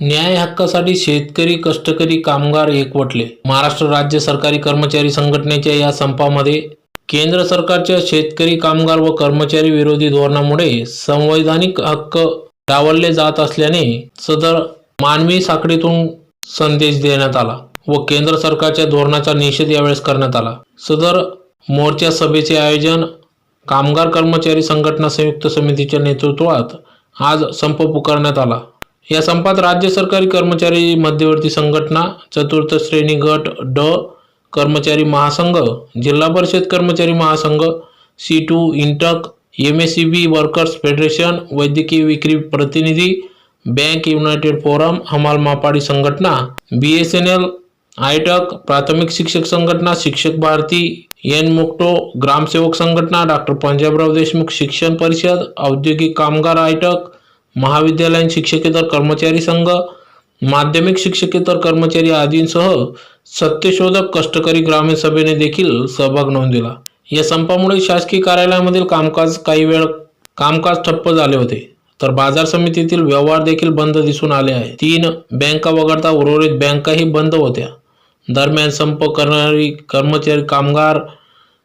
न्याय हक्कासाठी शेतकरी कष्टकरी कामगार एकवटले. महाराष्ट्र राज्य सरकारी कर्मचारी संघटनेच्या या संपामध्ये केंद्र सरकारच्या शेतकरी कामगार व कर्मचारी विरोधी धोरणामुळे संवैधानिक हक्क डावलले जात असल्याने सदर मानवी साखळीतून संदेश देण्यात आला व केंद्र सरकारच्या धोरणाचा निषेध यावेळेस करण्यात आला. सदर मोर्चा सभेचे आयोजन कामगार कर्मचारी संघटना संयुक्त समितीच्या नेतृत्वात आज संप पुकारण्यात आला. या संपात राज्य सरकारी कर्मचारी मध्यवर्ती संघटना चतुर्थ श्रेणी गट ड कर्मचारी महासंघ जिल्हा परिषद कर्मचारी महासंघ CITU INTUC M S C B workers federation वैद्यकीय विक्री प्रतिनिधी बँक युनायटेड फोरम हमाल मापाडी संघटना B S N L AITUC प्राथमिक शिक्षक संघटना शिक्षक भारती एन मुक्टो ग्रामसेवक संघटना डॉक्टर पंजाबराव देशमुख शिक्षण परिषद औद्योगिक कामगार आयटक महाविद्यालयीन शिक्षकेतर कर्मचारी संघ माध्यमिक शिक्षकेतर कर्मचारी आदींसह सत्यशोधक कष्टकरी ग्रामीण सभेने देखील सहभाग नोंदविला या संपामुळे शासकीय कार्यालयामधील कामकाज काही वेळ कामकाज ठप्प झाले होते. तर बाजार समितीतील व्यवहार देखील बंद दिसून आले आहे तीन बँका वगळता उर्वरित बँकाही बंद होत्या. दरम्यान संप करणारी कर्मचारी कामगार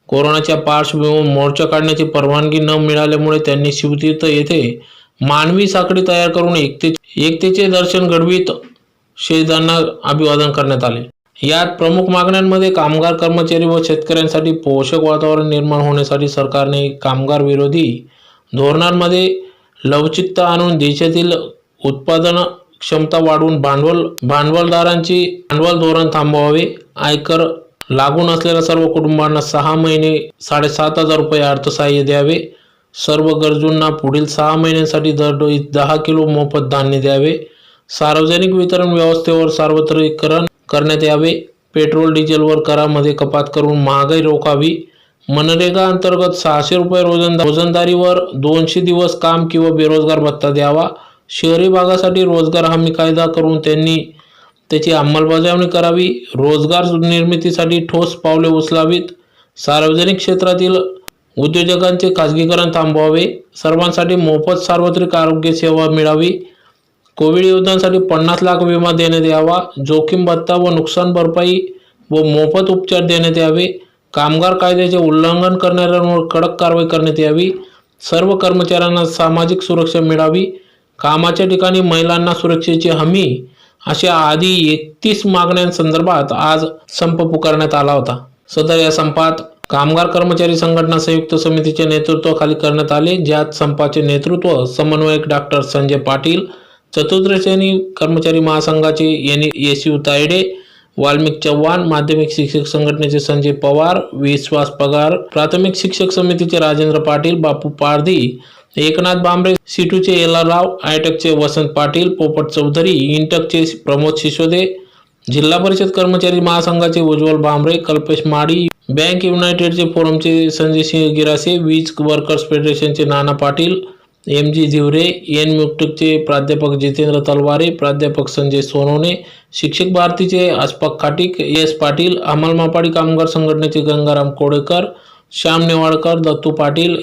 कोरोनाच्या पार्श्वभूमीवर मोर्चा काढण्याची परवानगी न मिळाल्यामुळे त्यांनी शिवतीर्थ येथे मानवी साखळी तयार करून एकते एकतेचे दर्शन घडवीत शहीदांना अभिवादन करण्यात आले. यात प्रमुख मागण्यांमध्ये कामगार कर्मचारी व शेतकऱ्यांसाठी पोषक वातावरण निर्माण होण्यासाठी सरकारने कामगार विरोधी धोरणांमध्ये लवचिकता आणून देशातील उत्पादन क्षमता वाढवून भांडवल भांडवलदारांची भांडवल धोरण थांबवावे आयकर लागून असलेल्या सर्व कुटुंबांना सहा महिने साडेसात हजार रुपये अर्थसहाय्य द्यावे सर्व गरजूंना पुढील सहा महिन्यांसाठी दरडोई दहा किलो मोफत धान्य द्यावे. सार्वजनिक वितरण व्यवस्थेवर सार्वत्रिकरण करण्यात यावे. पेट्रोल डिझेलवर करामध्ये कपात करून महागाई रोखावी. मनरेगा अंतर्गत सहाशे रुपये रोजंदा रोजंदारीवर दोनशे दिवस काम किंवा बेरोजगार भत्ता द्यावा. शहरी भागासाठी रोजगार हमी कायदा करून त्यांनी त्याची अंमलबजावणी करावी. रोजगार निर्मितीसाठी ठोस पावले उचलावीत. सार्वजनिक क्षेत्रातील उद्योजकांचे खाजगीकरण थांबवावे सर्वांसाठी मोफत सार्वत्रिक आरोग्य सेवा मिळावी कोविड योद्ध्यांसाठी पन्नास लाख विमा देण्यात यावा जोखीम भत्ता व नुकसान भरपाई व मोफत उपचार देण्यात यावे कामगार कायद्याचे उल्लंघन करणाऱ्यांवर कडक कारवाई करण्यात यावी सर्व कर्मचाऱ्यांना सामाजिक सुरक्षा मिळावी कामाच्या ठिकाणी महिलांना सुरक्षेची हमी अशा आधी एकतीस मागण्यांसंदर्भात आज संप पुकारण्यात आला होता. सदर या संपात कामगार कर्मचारी संघटना संयुक्त समितीचे नेतृत्वाखाली करण्यात आले ज्यात संपाचे नेतृत्व समन्वयक डॉक्टर संजय पाटील चतुर्थश्रेणी कर्मचारी महासंघाचे N S U Tayade Valmik Chavan माध्यमिक शिक्षक संघटनेचे संजय पवार विश्वास पगार प्राथमिक शिक्षक समितीचे राजेंद्र पाटील बापू पारधी एकनाथ बांबरे सिटूचे एला राव आयटकचे वसंत पाटील पोपट चौधरी इंटकचे प्रमोद शिशोदे जिल्हा परिषद कर्मचारी महासंघाचे उज्ज्वल बांबरे कल्पेश माडी बँक युनायटेडचे फोरमचे संजय सिंह गिरासे वीज workers फेडरेशनचे Nana Patil M G Zivare N मुक्टकचे प्राध्यापक जितेंद्र तलवारे प्राध्यापक संजय सोनवणे शिक्षक भारतीचे अस्पक खाटिक एस पाटील अमलमापाडी कामगार संघटनेचे Gangaram Kodekar Shyam Newalkar Dattu Patil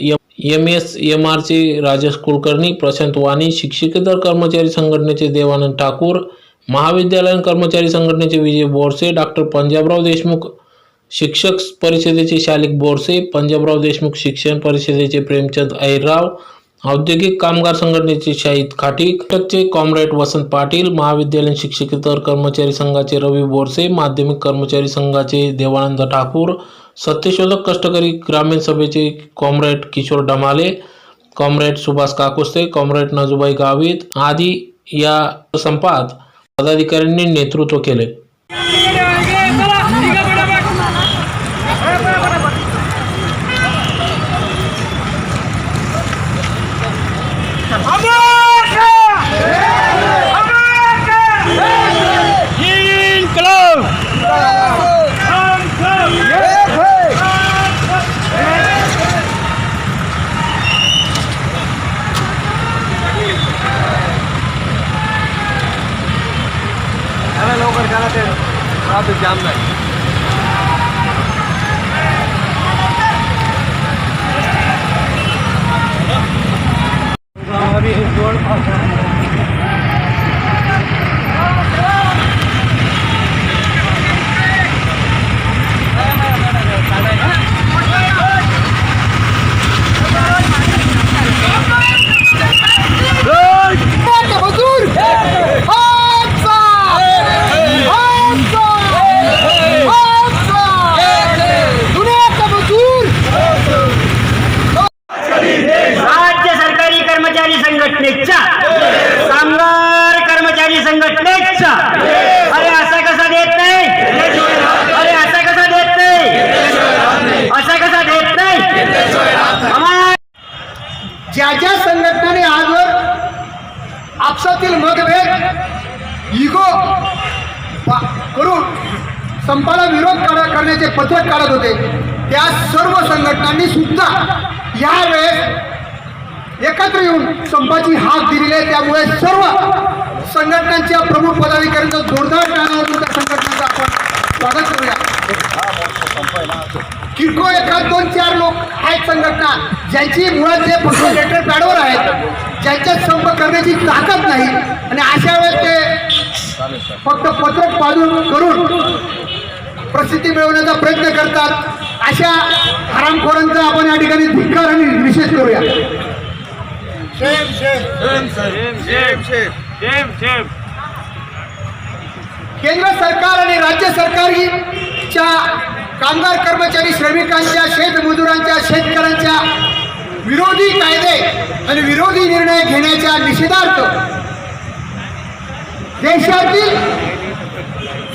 M S M आरचे Rajesh Kulkarni Prashant Wani शिक्षकेतर कर्मचारी संघटनेचे देवानंद ठाकूर महाविद्यालयीन कर्मचारी संघटनेचे विजय बोरसे डॉक्टर पंजाबराव देशमुख शिक्षक परिषदेचे शालिक बोरसे पंजाबराव देशमुख शिक्षण परिषदेचे प्रेमचंद ऐराव औद्योगिक कामगार संघटनेचे शाहिद खाटी कटकचे कॉम्रेड वसंत पाटील महाविद्यालयीन शिक्षकेतर कर्मचारी संघाचे रवी बोरसे माध्यमिक कर्मचारी संघाचे देवानंद ठाकूर सत्यशोधक कष्टकरी ग्रामीण सभेचे comrade Kishor Damale comrade Subhash Kakuste comrade Najubai Gavit आदी या संपात पदाधिकाऱ्यांनी नेतृत्व केले. आपसातील मतभेद. इगो करून संपाला विरोध करा- करण्याचे पत्रक काढत होते. त्या सर्व संघटनांनी सुद्धा यावेळेस एकत्र येऊन संपाची हाक दिलेली आहे. त्यामुळे सर्व संघटनांच्या प्रमुख पदाधिकाऱ्यांचा जोरदार टाळ्या त्या संघटनांचं आपण स्वागत करूया. किरकोळ एखाद दोन चार लोक आहेत संघटना ज्यांची मुळात ते फक्त लेटर पॅडवर आहेत ज्यांच्यात संप करण्याची ताकद नाही आणि अशा वेळेस ते फक्त पत्रक पाडून करून प्रसिद्धी मिळवण्याचा प्रयत्न करतात. अशा हरामखोरांचा आपण या ठिकाणी धिक्कार आणि निषेध करूया. केंद्र सरकार आणि राज्य सरकारच्या कामगार कर्मचारी श्रमिकांच्या शेतमजुरांच्या शेतकऱ्यांच्या विरोधी कायदे आणि विरोधी निर्णय घेण्याच्या निषेधार्थ देशातील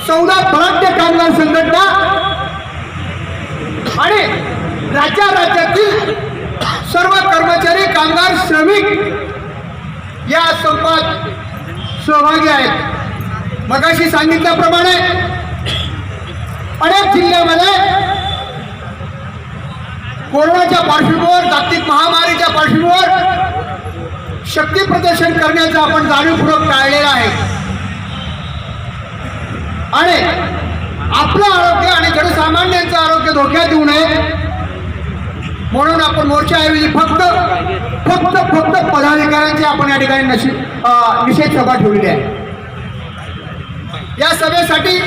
चौदा बलाढ्य कामगार संघटना आणि राज्या राज्यातील सर्व कर्मचारी कामगार श्रमिक या संपात सहभागी आहेत. मगाशी सांगितल्याप्रमाणे अनेक जिल्ह्यामध्ये कोरोनाच्या पार्श्वभूमीवर जागतिक महामारीच्या पार्श्वभूमीवर शक्ती प्रदर्शन करण्याचं आपण जाणीवपूर्वक टाळलेलं आहे. आणि आपलं आरोग्य आणि जनसामान्यांचं आरोग्य धोक्यात येऊ नये म्हणून आपण मोर्चाऐवजी फक्त फक्त फक्त पदाधिकाऱ्यांची आपण या ठिकाणी नशी निषेध सभा ठेवलेली आहे. या सभेसाठी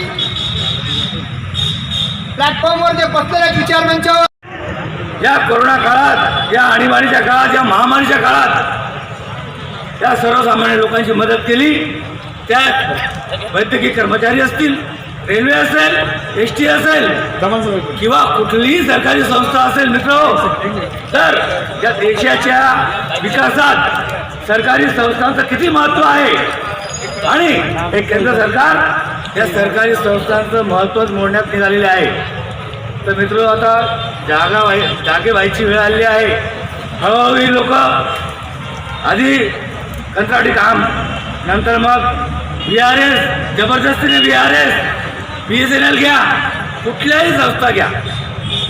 प्लॅटफॉर्मवर जे बसलेल्या विचारमंचावर या कोरोना काळात या आणीबाणीच्या काळात या महामारीच्या काळात त्या सर्वसामान्य लोकांची मदत केली. त्यात वैद्यकीय कर्मचारी असतील रेल्वे असेल एस टी असेल किंवा कुठलीही सरकारी संस्था असेल मित्र तर या देशाच्या विकासात सरकारी संस्थांचं किती महत्त्व आहे? आणि हे केंद्र सरकार या सरकारी संस्थांचं महत्त्वच मोडण्यात निघालेले आहे. तर मित्र आता जागा व्हाय जागे व्हायची वेळ आलेली आहे. हळूहळू लोक आधी कंत्राटी काम नंतर मग बी आर एस जबरदस्तीने B R S B S N L घ्या कुठल्याही संस्था घ्या.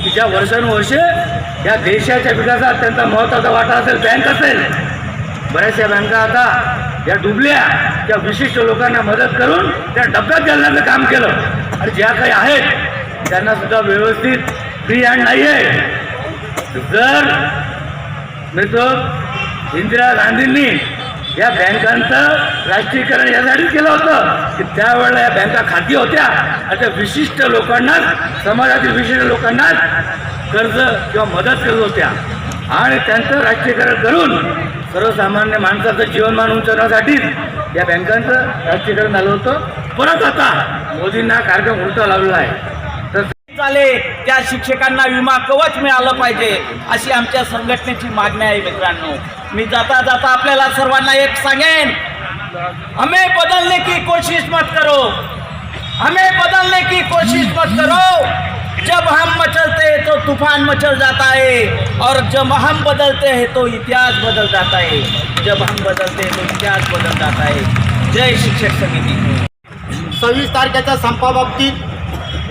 की ज्या वर्षानुवर्षे या देशाच्या विकासात त्यांचा महत्त्वाचा वाटा असेल बँक असेल. बऱ्याचशा बँका आता या डुबल्या त्या विशिष्ट लोकांना मदत करून त्या डब्यात घालण्याचं काम केलं. आणि ज्या काही आहेत त्यांना सुद्धा व्यवस्थित फ्री हँड नाही आहे जर मित्र इंदिरा गांधींनी या बँकांचं राष्ट्रीयकरण यासाठी केलं होतं की त्यावेळेला या बँका खाती होत्या अशा विशिष्ट लोकांनाच समाजातील विशिष्ट लोकांनाच कर्ज किंवा मदत करत होत्या. आणि त्यांचं राष्ट्रीयकरण करून सर्वसामान्य माणसाचं जीवनमान उंचवण्यासाठीच या बँकांचं राष्ट्रीयकरण झालं होतं. परत आता मोदींना कार्यक्रम उलटा लावलेला आहे. तर झाले त्या शिक्षकांना विमा कवच मिळालं पाहिजे अशी आमच्या संघटनेची मागणी आहे मित्रांनो. मी जाता जाता आपल्याला सर्वांना एक सांगेन हमें बदलने की कोशिश मत करो. हमें बदलने की कोशिश मत करो. जब हम मचलते हैं तो तूफान मचल जाता है और जब हम बदलते हैं तो इतिहास बदल जाता है। जब हम बदलते हैं तो इतिहास बदल जाता है। जय शिक्षक समिती। सव्वीस तारखेच्या संपाबाबतीत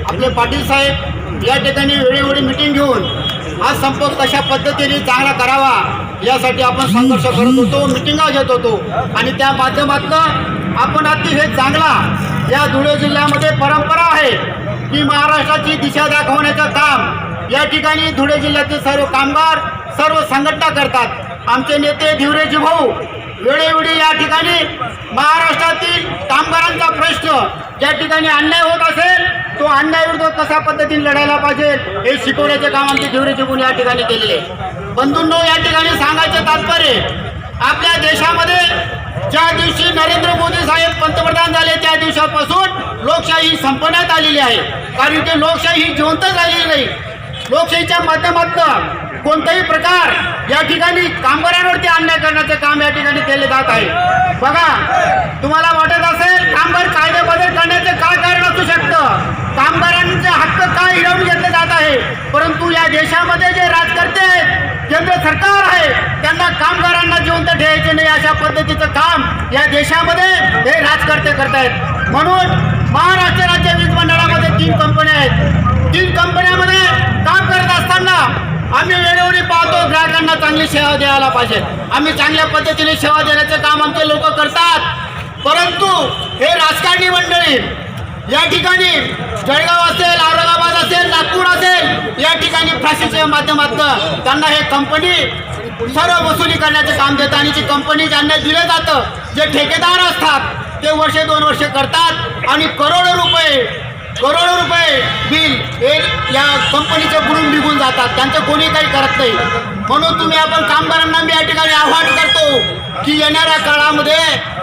आपले पाटील साहेब या ठिकाणी वेळोवेळी मिटिंग घेऊन हा संप कशा पद्धतीने चांगला करावा यासाठी आपण संघर्ष करत होतो मिटिंगा घेत होतो. आणि त्या माध्यमातून आपण अतिशय चांगला या धुळे जिल्ह्यामध्ये परंपरा आहे. ही महाराष्ट्राची दिशा दाखवण्याचं काम. या ठिकाणी धुळे जिल्ह्यातील सर्व कामगार सर्व संघटना करतात. आमचे नेते धिवरेजी भाऊ वेळोवेळी या ठिकाणी महाराष्ट्रातील कामगारांचा प्रश्न ज्या ठिकाणी अन्याय होत असेल तो अन्यायाविरुद्ध कशा पद्धतीने लढायला पाहिजे हे शिकवण्याचे काम आमचे धिवरेजी भाऊ या ठिकाणी केलेले बंधूंनो या ठिकाणी सांगायचे तात्पर्य आपल्या देशामध्ये ज्या दिवशी नरेंद्र मोदी साहेब पंतप्रधान झाले त्या दिवसापासून लोकशाही संपण्यात आलेली आहे. कारण की लोकशाही ही जिवंत झालेली नाही. लोकशाहीच्या माध्यमातून कोणताही प्रकार या ठिकाणी कामगारांवरती अन्याय करण्याचं काम या ठिकाणी केले जात आहे. बघा तुम्हाला वाटत असेल कामगार कायदे बदल करण्याचे काय कारण असू शकतं? कामगारांचे हक्क काय हिरावून घेतले जात आहे? परंतु या देशामध्ये जे राजकर्ते आहेत केंद्र सरकार आहे त्यांना कामगारांना जिवंत ठेवायचे नाही अशा पद्धतीचं काम या देशामध्ये हे राजकर्ते करतायत. म्हणून महाराष्ट्र राज्य वीज मंडळामध्ये तीन कंपन्या आहेत. तीन कंपन्यामध्ये काम करत असताना आम्ही वेळोवेळी पाहतो ग्राहकांना चांगली सेवा द्यायला पाहिजे. आम्ही चांगल्या पद्धतीने सेवा देण्याचं काम आमचे लोक करतात. परंतु हे राजकारणी मंडळी या ठिकाणी जळगाव असेल औरंगाबाद असेल नागपूर असेल या ठिकाणी फाशीच्या माध्यमातून त्यांना हे कंपनी सर्व वसुली करण्याचं काम देतं आणि जी कंपनी ज्यांना दिलं जातं जे ठेकेदार असतात ते वर्षे दोन वर्षे करतात आणि करोडो रुपये करोडो रुपये बिल हे या कंपनीचे बुडून निघून जातात. त्यांचं कोणी काही करत नाही. म्हणून तुम्ही आपण कामगारांना मी या ठिकाणी आव्हान करतो की येणाऱ्या काळामध्ये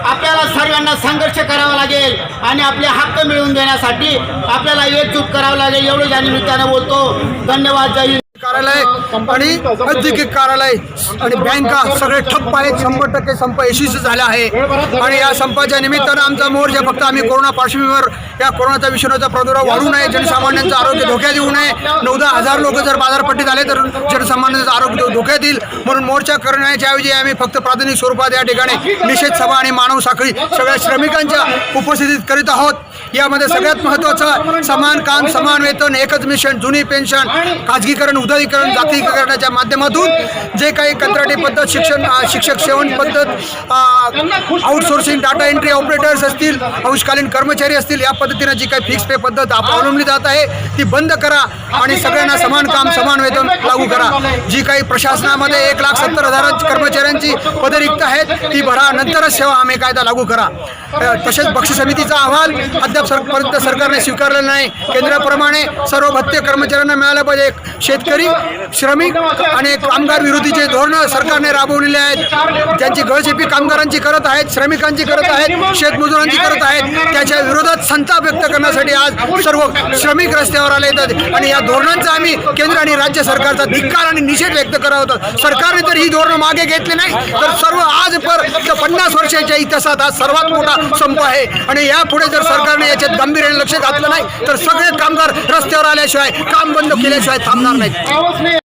आपल्याला सर्वांना संघर्ष करावा लागेल आणि आपले हक्क मिळवून देण्यासाठी आपल्याला एकजूट करावं लागेल. एवढं या निमित्तानं बोलतो. धन्यवाद. जय कार्यालय आणि औद्योगिक कार्यालय आणि बँका सगळे ठप्प आहेत. शंभर टक्के संप यशस्वी झाला आहे. आणि या संपाच्या निमित्तानं आमचा मोर्चा फक्त आम्ही कोरोना पार्श्वभूमीवर या कोरोनाचा विषाणूचा प्रादुर्भाव वाढू नये. जनसामान्यांचं आरोग्य धोक्यात येऊ नये. नऊ दहा हजार लोक जर बाजारपट्टीत आले तर जनसामान्यांचं आरोग्य धोक्यात येईल. म्हणून मोर्चा करण्याच्या ऐवजी आम्ही फक्त प्राथमिक स्वरूपात या ठिकाणी निषेध सभा आणि मानव साखळी सगळ्या श्रमिकांच्या उपस्थितीत करीत आहोत. यामध्ये सगळ्यात महत्त्वाचं समान काम समान वेतन एकच मिशन जुनी पेन्शन खाजगीकरण उदारीकरण जातीकरणाच्या माध्यमातून जे काही कंत्राटी पद्धत शिक्षण शिक्षक सेवन पद्धत आउटसोर्सिंग डाटा एंट्री ऑपरेटर्स असतील अंशकालीन कर्मचारी असतील या पद्धतीनं जी काही फिक्स पे पद्धत अवलंबली जात आहे ती बंद करा आणि सगळ्यांना समान काम समान वेतन लागू करा. जी काही प्रशासनामध्ये एक लाख सत्तर हजार कर्मचाऱ्यांची पदे रिक्त आहेत ती भरा. नंतरच सेवा हमी कायदा लागू करा. तसेच बक्षीस समितीचा अहवाल अद्याप सरकारने स्वीकारलेला नाही. केंद्राप्रमाणे सर्व भत्ते कर्मचाऱ्यांना मिळालं पाहिजे. शेतकरी श्रमिक आणि कामगार विरोधीचे धोरणं सरकारने राबवलेले आहेत. ज्यांची गळशेपी कामगारांची करत आहेत श्रमिकांची करत आहेत शेतमजुरांची करत आहेत त्याच्या विरोधात संताप व्यक्त करण्यासाठी आज सर्व श्रमिक रस्त्यावर आले येतात आणि या धोरणांचा आम्ही केंद्र आणि राज्य सरकारचा धिक्कार आणि निषेध व्यक्त करत होतो सरकारने तर ही धोरणं मागे घेतली नाही तर सर्व आज पर पन्नास वर्षाच्या इतिहासात आज सर्वात मोठा संप आहे. आणि यापुढे जर सरकारने याच्यात गांभीर्याने लक्ष घातलं नाही तर सगळे कामगार रस्त्यावर आल्याशिवाय काम बंद केल्याशिवाय थांबणार नाहीत.